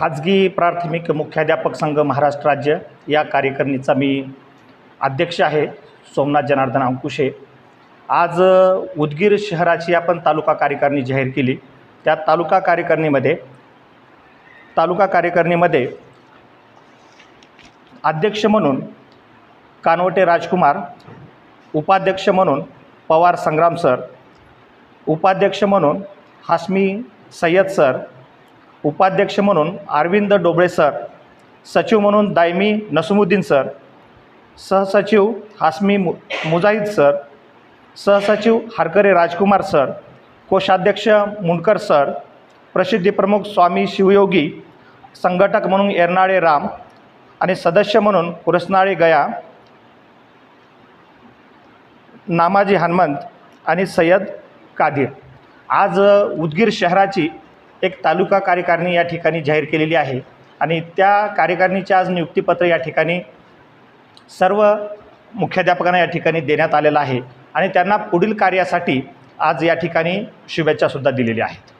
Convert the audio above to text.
खाजगी प्राथमिक मुख्याध्यापक संघ महाराष्ट्र राज्य या कार्यकारिणीचा मी अध्यक्ष आहे सोमनाथ जनार्दन अंकुशे. आज उदगीर शहराची आपण तालुका कार्यकारिणी जाहीर केली. त्या तालुका कार्यकारिणीमध्ये तालुका कार्यकारिणीमध्ये अध्यक्ष म्हणून कानवटे राजकुमार उपाध्यक्ष म्हणून पवार संग्राम सर उपाध्यक्ष म्हणून हाश्मी सय्यद सर उपाध्यक्ष म्हणून अरविंद डोबळे सर सचिव म्हणून दायमी नसमुद्दीन सर सहसचिव हासमी मु मुजाहिद सर सहसचिव हरकरे राजकुमार सर कोषाध्यक्ष मुंडकर सर प्रसिद्धीप्रमुख स्वामी शिवयोगी संघटक म्हणून एरनाळे राम आणि सदस्य म्हणून कुरसनाळे गया नामाजी हनुमंत आणि सय्यद कादीर. आज उदगीर शहराची एक तालुका कार्यकारिणी या ठिकाणी जाहीर केलेली आहे. आणि त्या कार्यकारिणीचे आज नियुक्तीपत्र या ठिकाणी सर्व मुख्याध्यापकांना या ठिकाणी देण्यात आलेलं आहे. आणि त्यांना पुढील कार्यासाठी आज या ठिकाणी शुभेच्छासुद्धा दिलेल्या आहेत.